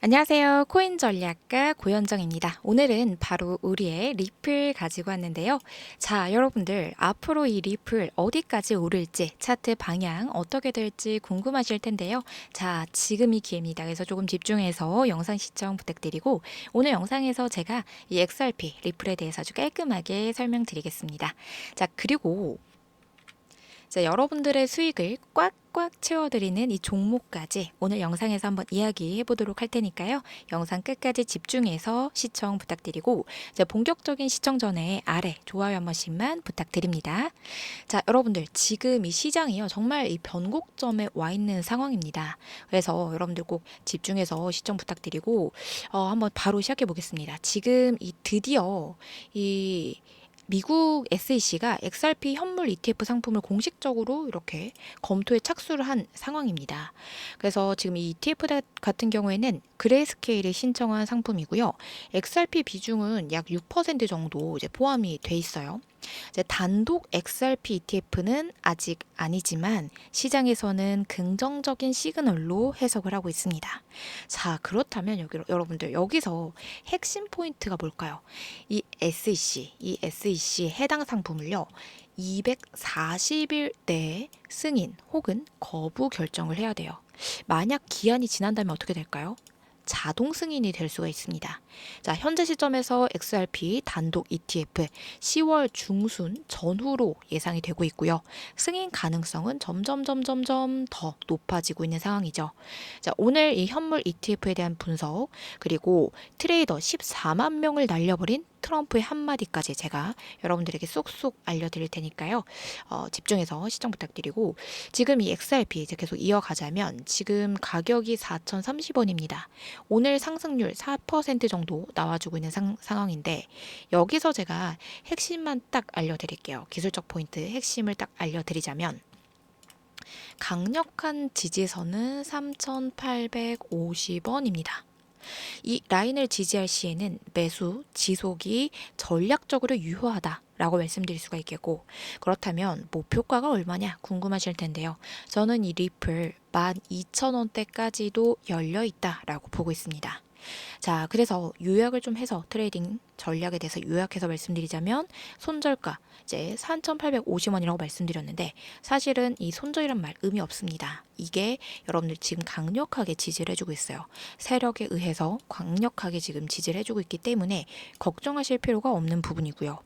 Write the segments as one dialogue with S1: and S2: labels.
S1: 안녕하세요. 코인 전략가 고현정입니다. 오늘은 바로 우리의 리플 가지고 왔는데요. 자, 여러분들 앞으로 이 리플 어디까지 오를지 차트 방향 어떻게 될지 궁금하실 텐데요. 자, 지금 이 기회입니다. 그래서 조금 집중해서 영상 시청 부탁드리고 오늘 영상에서 제가 이 XRP 리플에 대해서 아주 깔끔하게 설명드리겠습니다. 자, 그리고 자, 여러분들의 수익을 꽉꽉 채워드리는 이 종목까지 오늘 영상에서 한번 이야기해 보도록 할 테니까요. 영상 끝까지 집중해서 시청 부탁드리고 이제 본격적인 시청 전에 아래 좋아요 한 번씩만 부탁드립니다. 자, 여러분들 지금 이 시장이요 정말 이 변곡점에 와 있는 상황입니다. 그래서 여러분들 꼭 집중해서 시청 부탁드리고 어, 한번 바로 시작해 보겠습니다. 지금 이 드디어 이 미국 SEC가 XRP 현물 ETF 상품을 공식적으로 이렇게 검토에 착수를 한 상황입니다. 그래서 지금 이 ETF 다- 같은 경우에는 그레이스케일이 신청한 상품이고요. XRP 비중은 약 6% 정도 이제 포함이 돼 있어요. 이제 단독 XRP ETF는 아직 아니지만 시장에서는 긍정적인 시그널로 해석을 하고 있습니다. 자, 그렇다면 여기 여러분들 여기서 핵심 포인트가 뭘까요? 이 SEC, 이 SEC 해당 상품을요. 240일 내에 승인 혹은 거부 결정을 해야 돼요. 만약 기한이 지난다면 어떻게 될까요? 자동 승인이 될 수가 있습니다. 자, 현재 시점에서 XRP 단독 ETF 10월 중순 전후로 예상이 되고 있고요. 승인 가능성은 점점 점점점 더 높아지고 있는 상황이죠. 자, 오늘 이 현물 ETF에 대한 분석 그리고 트레이더 14만 명을 날려버린 트럼프의 한마디까지 제가 여러분들에게 쏙쏙 알려드릴 테니까요. 어, 집중해서 시청 부탁드리고 지금 이 XRP 이제 계속 이어가자면 지금 가격이 4,030원입니다. 오늘 상승률 4% 정도 나와주고 있는 상, 상황인데 여기서 제가 핵심만 딱 알려드릴게요. 기술적 포인트 핵심을 딱 알려드리자면 강력한 지지선은 3,850원입니다. 이 라인을 지지할 시에는 매수 지속이 전략적으로 유효하다 라고 말씀드릴 수가 있겠고 그렇다면 목표가가 얼마냐 궁금하실 텐데요. 저는 이 리플 12,000원대까지도 열려 있다라고 보고 있습니다. 자, 그래서 요약을 좀 해서 트레이딩 전략에 대해서 요약해서 말씀드리자면 손절가 이제 3,850원이라고 말씀드렸는데 사실은 이 손절이란 말 의미 없습니다. 이게 여러분들 지금 강력하게 지지를 해주고 있어요. 세력에 의해서 강력하게 지금 지지를 해주고 있기 때문에 걱정하실 필요가 없는 부분이고요.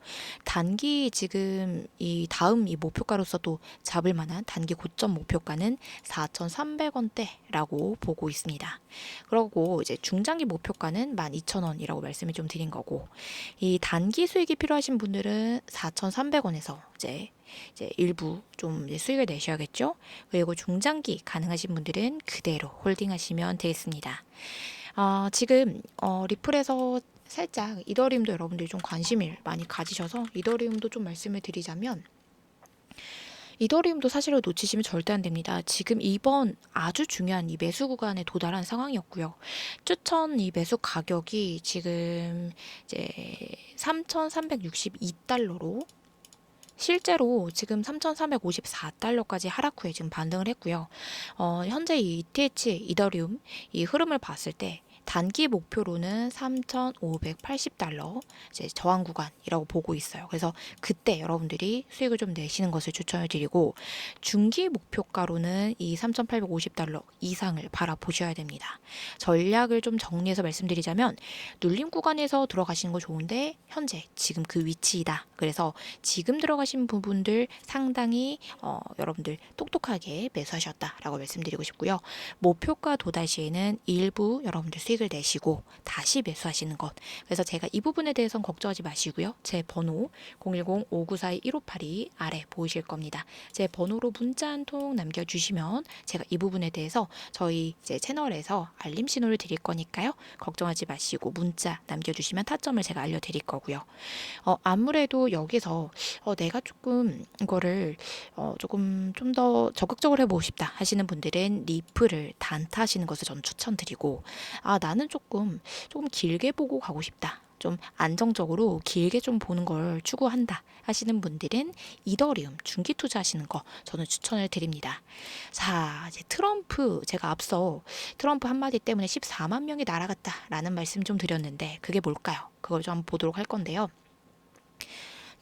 S1: 단기 지금 이 다음 이 목표가로서 또 잡을 만한 단기 고점 목표가는 4,300원대라고 보고 있습니다. 그리고 이제 중장기 목표가는 12,000원이라고 말씀을 좀 드린 거고 이 단기 수익이 필요하신 분들은 4,300원에서 이제 이제 일부 좀 이제 수익을 내셔야겠죠. 그리고 중장기 가능하신 분들은 그대로 홀딩하시면 되겠습니다. 어, 지금 어, 리플에서 살짝 이더리움도 여러분들이 좀 관심을 많이 가지셔서 이더리움도 좀 말씀을 드리자면 이더리움도 사실은 놓치시면 절대 안 됩니다. 지금 이번 아주 중요한 이 매수 구간에 도달한 상황이었고요. 추천 이 매수 가격이 지금 이제 3,362달러로 실제로 지금 3,354달러까지 하락 후에 지금 반등을 했고요. 어, 현재 이 ETH 이더리움 이 흐름을 봤을 때 단기 목표로는 3,580달러 이제 저항 구간이라고 보고 있어요. 그래서 그때 여러분들이 수익을 좀 내시는 것을 추천을 드리고 중기 목표가로는 이 3,850달러 이상을 바라보셔야 됩니다. 전략을 좀 정리해서 말씀드리자면 눌림 구간에서 들어가시는 거 좋은데 현재 지금 그 위치이다. 그래서 지금 들어가신 부분들 상당히 어, 여러분들 똑똑하게 매수하셨다라고 말씀드리고 싶고요. 목표가 도달 시에는 일부 여러분들 수익 을 내시고 다시 매수하시는 것. 그래서 제가 이 부분에 대해서는 걱정하지 마시고요. 제 번호 010-5942-1582 아래 보이실 겁니다. 제 번호로 문자 한 통 남겨주시면 제가 이 부분에 대해서 저희 이제 채널에서 알림 신호를 드릴 거니까요. 걱정하지 마시고 문자 남겨주시면 타점을 제가 알려드릴 거고요. 어, 아무래도 여기서 어, 내가 조금 이거를 어, 조금 좀 더 적극적으로 해보고 싶다 하시는 분들은 리플을 단타하시는 것을 전 추천드리고 아 나는 조금 조금 길게 보고 가고 싶다. 좀 안정적으로 길게 좀 보는 걸 추구한다 하시는 분들은 이더리움 중기 투자하시는 거 저는 추천을 드립니다. 자, 이제 트럼프 제가 앞서 트럼프 한마디 때문에 14만 명이 날아갔다라는 말씀 좀 드렸는데 그게 뭘까요? 그걸 좀 보도록 할 건데요.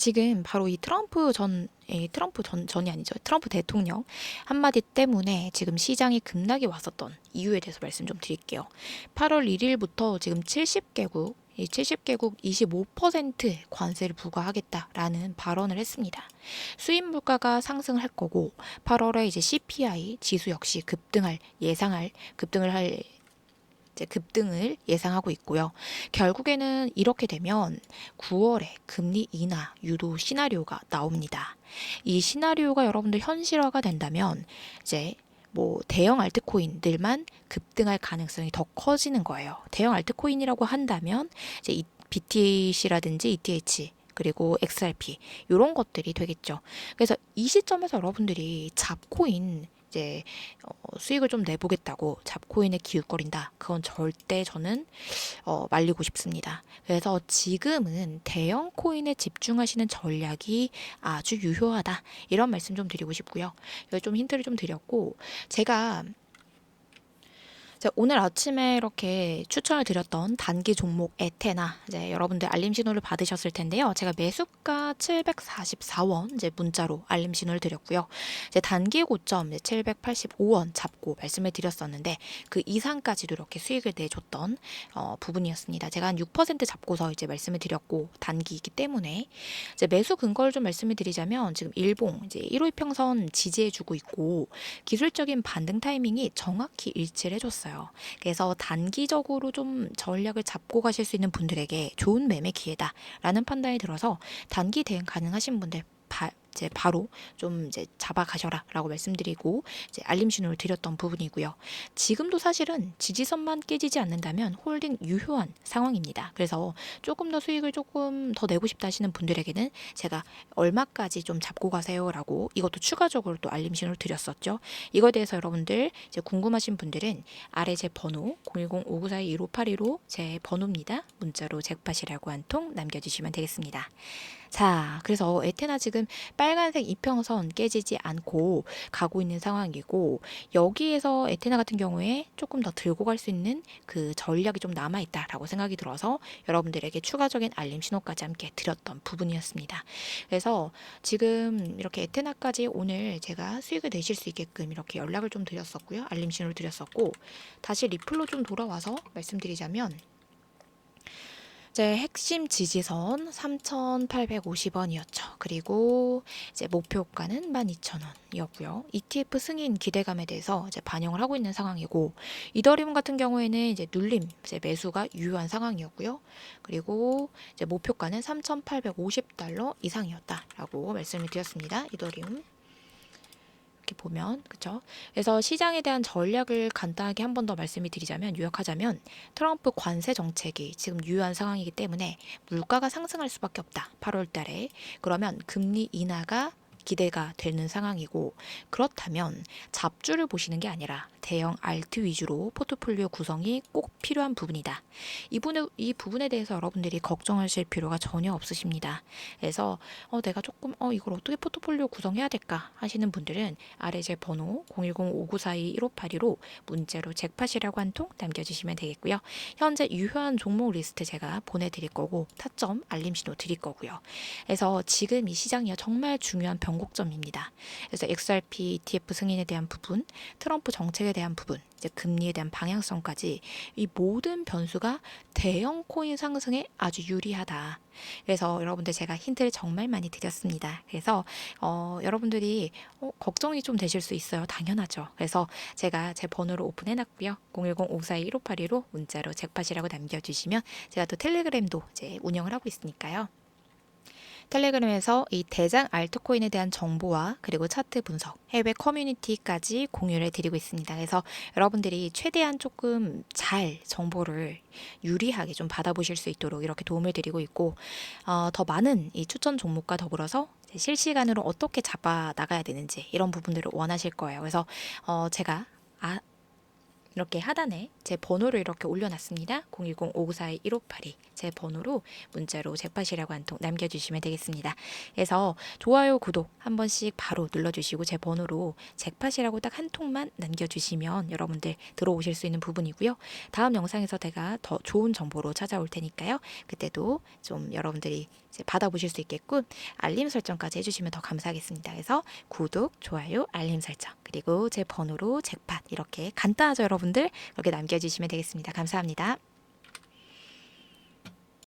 S1: 지금 바로 이 트럼프 전, 예, 트럼프 전, 전이 아니죠. 트럼프 대통령 한마디 때문에 지금 시장이 급락이 왔었던 이유에 대해서 말씀 좀 드릴게요. 8월 1일부터 지금 70개국, 이 70개국 25% 관세를 부과하겠다라는 발언을 했습니다. 수입 물가가 상승할 거고 8월에 이제 CPI 지수 역시 급등할 예상할 급등을 할 이제 급등을 예상하고 있고요. 결국에는 이렇게 되면 9월에 금리 인하 유도 시나리오가 나옵니다. 이 시나리오가 여러분들 현실화가 된다면 이제 뭐 대형 알트코인들만 급등할 가능성이 더 커지는 거예요. 대형 알트코인이라고 한다면 이제 이 BTC라든지 ETH 그리고 XRP 이런 것들이 되겠죠. 그래서 이 시점에서 여러분들이 잡코인 이제 어, 수익을 좀 내보겠다고 잡코인에 기웃거린다. 그건 절대 저는 어, 말리고 싶습니다. 그래서 지금은 대형 코인에 집중하시는 전략이 아주 유효하다. 이런 말씀 좀 드리고 싶고요. 여기 좀 힌트를 좀 드렸고 제가 제가 오늘 아침에 이렇게 추천을 드렸던 단기 종목 에테나 이제 여러분들 알림 신호를 받으셨을 텐데요. 제가 매수가 744원 이제 문자로 알림 신호를 드렸고요. 이제 단기 고점 이제 785원 잡고 말씀을 드렸었는데 그 이상까지도 이렇게 수익을 내줬던 어, 부분이었습니다. 제가 한 6% 잡고서 이제 말씀을 드렸고 단기이기 때문에 이제 매수 근거를 좀 말씀을 드리자면 지금 일봉 이제 1호 이평선 지지해주고 있고 기술적인 반등 타이밍이 정확히 일치를 해줬어요. 그래서 단기적으로 좀 전략을 잡고 가실 수 있는 분들에게 좋은 매매 기회다라는 판단이 들어서 단기 대응 가능하신 분들 바, 이제 바로 좀 이제 잡아 가셔라라고 말씀드리고 이제 알림 신호를 드렸던 부분이고요. 지금도 사실은 지지선만 깨지지 않는다면 홀딩 유효한 상황입니다. 그래서 조금 더 수익을 조금 더 내고 싶다 하시는 분들에게는 제가 얼마까지 좀 잡고 가세요라고 이것도 추가적으로 또 알림 신호를 드렸었죠. 이거에 대해서 여러분들 이제 궁금하신 분들은 아래 제 번호 010-5942-1582로 제 번호입니다. 문자로 잭팟이라고 한 통 남겨주시면 되겠습니다. 자, 그래서 에테나 지금 빨간색 이평선 깨지지 않고 가고 있는 상황이고 여기에서 에테나 같은 경우에 조금 더 들고 갈 수 있는 그 전략이 좀 남아 있다라고 생각이 들어서 여러분들에게 추가적인 알림 신호까지 함께 드렸던 부분이었습니다. 그래서 지금 이렇게 에테나까지 오늘 제가 수익을 내실 수 있게끔 이렇게 연락을 좀 드렸었고요. 알림 신호를 드렸었고 다시 리플로 좀 돌아와서 말씀드리자면 이제 핵심 지지선 3,850원이었죠. 그리고 이제 목표가는 12,000원이었고요. ETF 승인 기대감에 대해서 이제 반영을 하고 있는 상황이고 이더리움 같은 경우에는 이제 눌림 이제 매수가 유효한 상황이었고요. 그리고 이제 목표가는 3,850달러 이상이었다라고 말씀을 드렸습니다. 이더리움 이렇게 보면 그렇죠. 그래서 시장에 대한 전략을 간단하게 한 번 더 말씀을 드리자면 요약하자면 트럼프 관세 정책이 지금 유효한 상황이기 때문에 물가가 상승할 수밖에 없다. 8월 달에. 그러면 금리 인하가 기대가 되는 상황이고 그렇다면 잡주를 보시는 게 아니라 대형 알트 위주로 포트폴리오 구성이 꼭 필요한 부분이다. 이 부분에, 이 부분에 대해서 여러분들이 걱정하실 필요가 전혀 없으십니다. 그래서 어, 내가 조금 어, 이걸 어떻게 포트폴리오 구성해야 될까 하시는 분들은 아래 제 번호 010-5942-1582로 문자로 잭팟이라고 한 통 남겨주시면 되겠고요. 현재 유효한 종목 리스트 제가 보내드릴 거고 타점 알림 신호 드릴 거고요. 그래서 지금 이 시장이요 정말 중요한 변곡 점입니다. 그래서 XRP ETF 승인에 대한 부분, 트럼프 정책에 대한 부분, 이제 금리에 대한 방향성까지 이 모든 변수가 대형 코인 상승에 아주 유리하다. 그래서 여러분들 제가 힌트를 정말 많이 드렸습니다. 그래서 어, 여러분들이 어, 걱정이 좀 되실 수 있어요. 당연하죠. 그래서 제가 제 번호를 오픈해 놨고요. 010-542-1582로 문자로 잭팟이라고 남겨주시면 제가 또 텔레그램도 이제 운영을 하고 있으니까요. 텔레그램에서 이 대장 알트코인에 대한 정보와 그리고 차트 분석, 해외 커뮤니티까지 공유를 드리고 있습니다. 그래서 여러분들이 최대한 조금 잘 정보를 유리하게 좀 받아보실 수 있도록 이렇게 도움을 드리고 있고 어, 더 많은 이 추천 종목과 더불어서 실시간으로 어떻게 잡아 나가야 되는지 이런 부분들을 원하실 거예요. 그래서 어, 제가 아, 이렇게 하단에 제 번호를 이렇게 올려놨습니다. 010-542-1582 제 번호로 문자로 잭팟이라고 한 통 남겨주시면 되겠습니다. 그래서 좋아요, 구독 한 번씩 바로 눌러주시고 제 번호로 잭팟이라고 딱 한 통만 남겨주시면 여러분들 들어오실 수 있는 부분이고요. 다음 영상에서 제가 더 좋은 정보로 찾아올 테니까요. 그때도 좀 여러분들이 받아보실 수 있게끔 알림 설정까지 해주시면 더 감사하겠습니다. 그래서 구독, 좋아요, 알림 설정 그리고 제 번호로 잭팟 이렇게 간단하죠 여러분들 그렇게 남겨주시면 되겠습니다. 감사합니다.